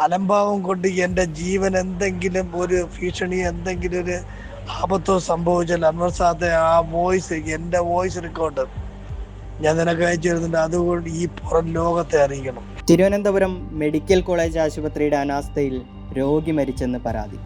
അലംഭാവം കൊണ്ട് എന്റെ ജീവൻ എന്തെങ്കിലും ഒരു ഭീഷണി എന്തെങ്കിലും ഒരു ആപത്തോ സംഭവിച്ചാൽ അൻവർ സാദെ ആ വോയിസ് എന്റെ വോയിസ് റെക്കോർഡ് ഞാൻ നിനക്ക് അയച്ചു തരുന്നുണ്ട്. അതുകൊണ്ട് ഈ പുറം ലോകത്തെ അറിയിക്കണം. തിരുവനന്തപുരം മെഡിക്കൽ കോളേജ് ആശുപത്രിയുടെ അനാസ്ഥയിൽ രോഗി മരിച്ചെന്ന് പരാതി.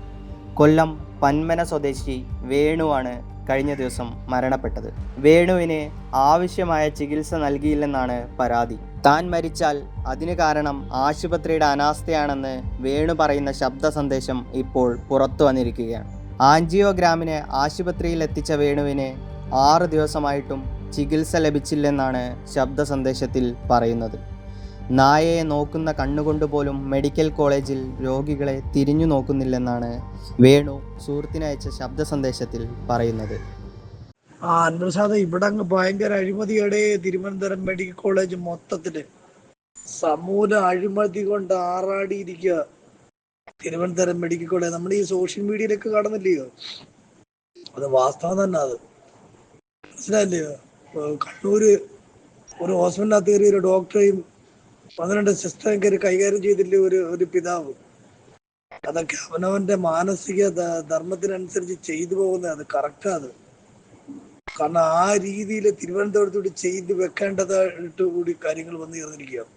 കൊല്ലം പന്മന സ്വദേശി വേണുവാണ് കഴിഞ്ഞ ദിവസം മരണപ്പെട്ടത്. വേണുവിന് ആവശ്യമായ ചികിത്സ നൽകിയില്ലെന്നാണ് പരാതി. താൻ മരിച്ചാൽ അതിന് കാരണം ആശുപത്രിയുടെ അനാസ്ഥയാണെന്ന് വേണു പറയുന്ന ശബ്ദ സന്ദേശം ഇപ്പോൾ പുറത്തു വന്നിരിക്കുകയാണ്. ആൻജിയോഗ്രാമിന് ആശുപത്രിയിൽ എത്തിച്ച വേണുവിന് ആറ് ദിവസമായിട്ടും ചികിത്സ ലഭിച്ചില്ലെന്നാണ് ശബ്ദ സന്ദേശത്തിൽ പറയുന്നത്. നായയെ നോക്കുന്ന കണ്ണുകൊണ്ട് പോലും മെഡിക്കൽ കോളേജിൽ രോഗികളെ തിരിഞ്ഞു നോക്കുന്നില്ലെന്നാണ് വേണു സുഹൃത്തിനയച്ച ശബ്ദ സന്ദേശത്തിൽ പറയുന്നത്. ആ അൻവർ ഇവിടെ അങ്ങ് ഭയങ്കര അഴിമതിയുടെ തിരുവനന്തപുരം മെഡിക്കൽ കോളേജ് മൊത്തത്തിൽ. സമൂല അഴിമതി കൊണ്ട് ആറാടിയിരിക്കുക തിരുവനന്തപുരം മെഡിക്കൽ കോളേജ്. നമ്മൾ ഈ സോഷ്യൽ മീഡിയയിലൊക്കെ കാണുന്നില്ലയോ? അത് വാസ്തവം തന്നെ അത്. മനസ്സിലായില്ലയോ കണ്ണൂര് ഒരു ഹോസ്പിറ്റലിനകത്ത് കയറി ഒരു ഡോക്ടറെയും പന്ത്രണ്ട് സിസ്റ്ററെയും കയറി കൈകാര്യം ചെയ്തില്ലേ ഒരു ഒരു പിതാവ്? അതൊക്കെ അവനവന്റെ മാനസിക ധർമ്മത്തിനനുസരിച്ച് ചെയ്തു പോകുന്നത് അത് കറക്റ്റാ അത്. കാരണം ആ രീതിയിൽ തിരുവനന്തപുരത്തോട് ചെയ്ത് വെക്കേണ്ടതായിട്ട് കൂടി കാര്യങ്ങൾ വന്നു ചേർന്നിരിക്കുകയാണ്.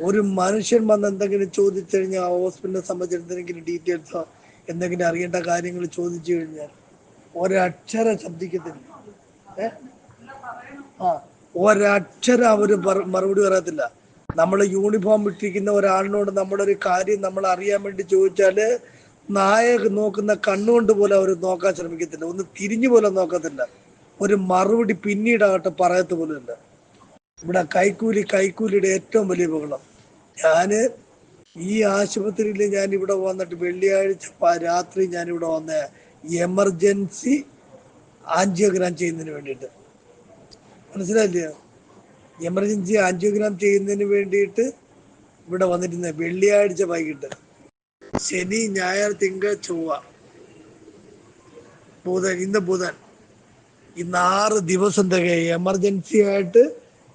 ഒരു മനുഷ്യൻ വന്ന് എന്തെങ്കിലും ചോദിച്ചു കഴിഞ്ഞാൽ ഹോസ്പിറ്റലിനെ സംബന്ധിച്ച് എന്തെങ്കിലും ഡീറ്റെയിൽസോ എന്തെങ്കിലും അറിയേണ്ട കാര്യങ്ങൾ ചോദിച്ചു കഴിഞ്ഞാൽ ഒരക്ഷരം ശബ്ദിക്കത്തില്ല. ഏ? ആ ഒരക്ഷരം അവർ മറുപടി പറയത്തില്ല. നമ്മൾ യൂണിഫോം ഇട്ടിരിക്കുന്ന ഒരാളിനോട് നമ്മുടെ ഒരു കാര്യം നമ്മൾ അറിയാൻ വേണ്ടി ചോദിച്ചാൽ നായ നോക്കുന്ന കണ്ണുകൊണ്ട് പോലും അവർ നോക്കാൻ ശ്രമിക്കത്തില്ല. ഒന്ന് തിരിഞ്ഞു പോലും നോക്കത്തില്ല. ഒരു മറുപടി പിന്നീടാകട്ടെ പറയത്ത പോലും ഇല്ല ഇവിടെ കൈക്കൂലി കൈക്കൂലിയുടെ ഏറ്റവും വലിയ ബഹളം. ഞാൻ ഈ ആശുപത്രിയിൽ ഞാൻ ഇവിടെ വന്നിട്ട് വെള്ളിയാഴ്ച രാത്രി ഞാൻ ഇവിടെ വന്ന എമർജൻസി ആൻജിയോഗ്രാം ചെയ്യുന്നതിന് വേണ്ടിയിട്ട്. മനസ്സിലായില്ലേ? എമർജൻസി ആൻജിയോഗ്രാം ചെയ്യുന്നതിന് വേണ്ടിയിട്ട് ഇവിടെ വന്നിരുന്ന വെള്ളിയാഴ്ച വൈകിട്ട്. ശനി ഞായർ തിങ്കൾ ചൊവ്വ. ബുധൻ ഇന്ന് ബുധൻ. ഇന്ന് ആറ് ദിവസം തികയും എമർജൻസി ആയിട്ട്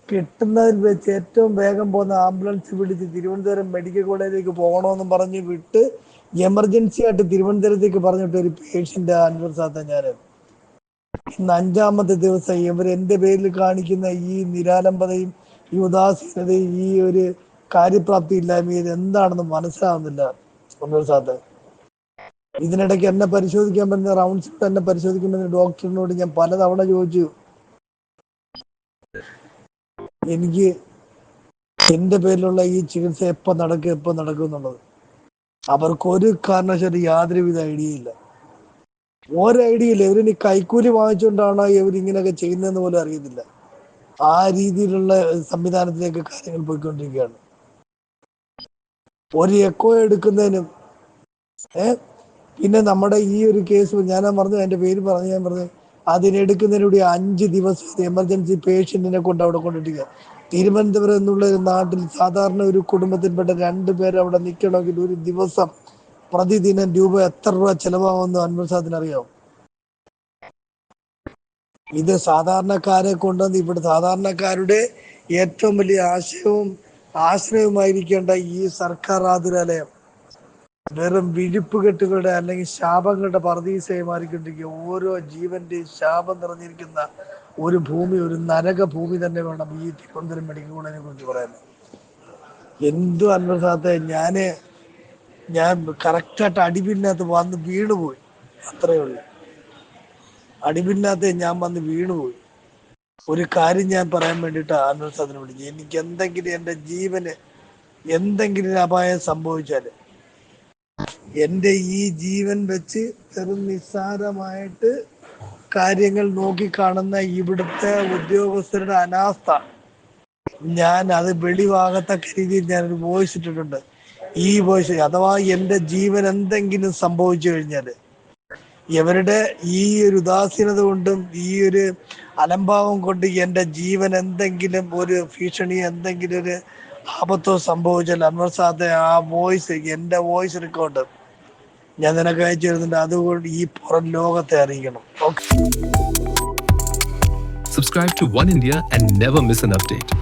കിട്ടുന്നതിൽ വെച്ച് ഏറ്റവും വേഗം പോകുന്ന ആംബുലൻസ് പിടിച്ച് തിരുവനന്തപുരം മെഡിക്കൽ കോളേജിലേക്ക് പോകണമെന്നും പറഞ്ഞ് വിട്ട് എമർജൻസി ആയിട്ട് തിരുവനന്തപുരത്തേക്ക് പറഞ്ഞിട്ട് ഒരു പേഷ്യന്റ് അൻവർ സാത്ത ഞാൻ ഇന്ന് അഞ്ചാമത്തെ ദിവസം ഇവർ എന്റെ പേരിൽ കാണിക്കുന്ന ഈ നിരാലംബതയും ഈ ഉദാസീനതയും ഈ ഒരു കാര്യപ്രാപ്തി ഇല്ലായ്മയും എന്താണെന്ന് മനസ്സിലാവുന്നില്ല അൻവർ ഇതിനിടയ്ക്ക് എന്നെ പരിശോധിക്കാൻ പറ്റുന്ന റൗണ്ട്സ് എന്നെ പരിശോധിക്കാൻ പറ്റുന്ന ഡോക്ടറിനോട് ഞാൻ പലതവണ ചോദിച്ചു. എനിക്ക് എന്റെ പേരിലുള്ള ഈ ചികിത്സ എപ്പോ നടക്കും എപ്പോ നടക്കും എന്നുള്ളത്. അവർക്ക് ഒരു കാരണവശാലും യാതൊരുവിധ ഐഡിയ ഇല്ല. ഒരു ഐഡിയ ഇല്ല. ഇവരിനി കൈക്കൂലി വാങ്ങിച്ചുകൊണ്ടാണോ ഇവരിങ്ങനെയൊക്കെ ചെയ്യുന്നതെന്ന് പോലും അറിയത്തില്ല. ആ രീതിയിലുള്ള സംവിധാനത്തിലേക്ക് കാര്യങ്ങൾ പോയിക്കൊണ്ടിരിക്കുകയാണ്. ഒരു എക്കോ എടുക്കുന്നതിനും ഏ പിന്നെ നമ്മുടെ ഈ ഒരു കേസ് ഞാൻ പറഞ്ഞു എന്റെ പേര് പറഞ്ഞു ഞാൻ പറഞ്ഞു അതിനെടുക്കുന്നതിലൂടെ അഞ്ച് ദിവസം എമർജൻസി പേഷ്യന്റിനെ കൊണ്ട് അവിടെ കൊണ്ടിരിക്കുക തിരുവനന്തപുരം എന്നുള്ള ഒരു നാട്ടിൽ സാധാരണ ഒരു കുടുംബത്തിൽപ്പെട്ട രണ്ട് പേർ അവിടെ നിൽക്കണമെങ്കിൽ ഒരു ദിവസം പ്രതിദിനം രൂപ എത്ര രൂപ ചെലവാകുമെന്ന് അൻവർ അറിയാവും? ഇത് സാധാരണക്കാരെ കൊണ്ടുവന്ന് ഇവിടെ സാധാരണക്കാരുടെ ഏറ്റവും വലിയ ആശയവും ആശ്രയവുമായിരിക്കേണ്ട ഈ സർക്കാർ ആതുരാലയം. വെറും വിഴുപ്പുകെട്ടുകളുടെ അല്ലെങ്കിൽ ശാപങ്ങളുടെ പറദീസയെ മാറിക്കൊണ്ടിരിക്കുക ഓരോ ജീവന്റെയും ശാപം നിറഞ്ഞിരിക്കുന്ന ഒരു ഭൂമി ഒരു നരക ഭൂമി തന്നെ വേണം ഈ തിരുവനന്തപുരം മെഡിക്കൽ കോളേജിനെ കുറിച്ച് പറയാൻ. എന്തു അന്വസാത്തെ ഞാൻ ഞാൻ കറക്റ്റായിട്ട് അടിപിന്നകത്ത് വന്ന് വീണുപോയി. അത്രയേ ഉള്ളൂ. അടിപിന്നകത്ത് ഞാൻ വന്ന് വീണുപോയി. ഒരു കാര്യം ഞാൻ പറയാൻ വേണ്ടിയിട്ട് അന്വേഷണത്തിന് വിളിച്ചു. എനിക്ക് എന്തെങ്കിലും എന്റെ ജീവന് എന്തെങ്കിലും അപായം സംഭവിച്ചാൽ എന്റെ ഈ ജീവൻ വെച്ച് വെറും നിസ്സാരമായിട്ട് കാര്യങ്ങൾ നോക്കിക്കാണുന്ന ഇവിടുത്തെ ഉദ്യോഗസ്ഥരുടെ അനാസ്ഥ. ഞാൻ അത് വെളിവാകത്തക്ക രീതിയിൽ ഞാനൊരു വോയിസ് ഇട്ടിട്ടുണ്ട്. ഈ വോയിസ് അഥവാ എന്റെ ജീവൻ എന്തെങ്കിലും സംഭവിച്ചു കഴിഞ്ഞാൽ ഇവരുടെ ഈ ഒരു ഉദാസീനത കൊണ്ടും ഈ ഒരു അലംഭാവം കൊണ്ട് എന്റെ ജീവൻ എന്തെങ്കിലും ഒരു ഭീഷണി എന്തെങ്കിലും ഒരു ആപത്തോ സംഭവിച്ചാൽ അൻവർ സാദ് ആ വോയിസ് എന്റെ വോയിസ് റെക്കോർഡ് ഞാൻ നിനക്ക് അയച്ചു തരുന്നുണ്ട്. അതുകൊണ്ട് ഈ പുറം ലോകത്തെ അറിയിക്കണം. Subscribe to one India and never miss an update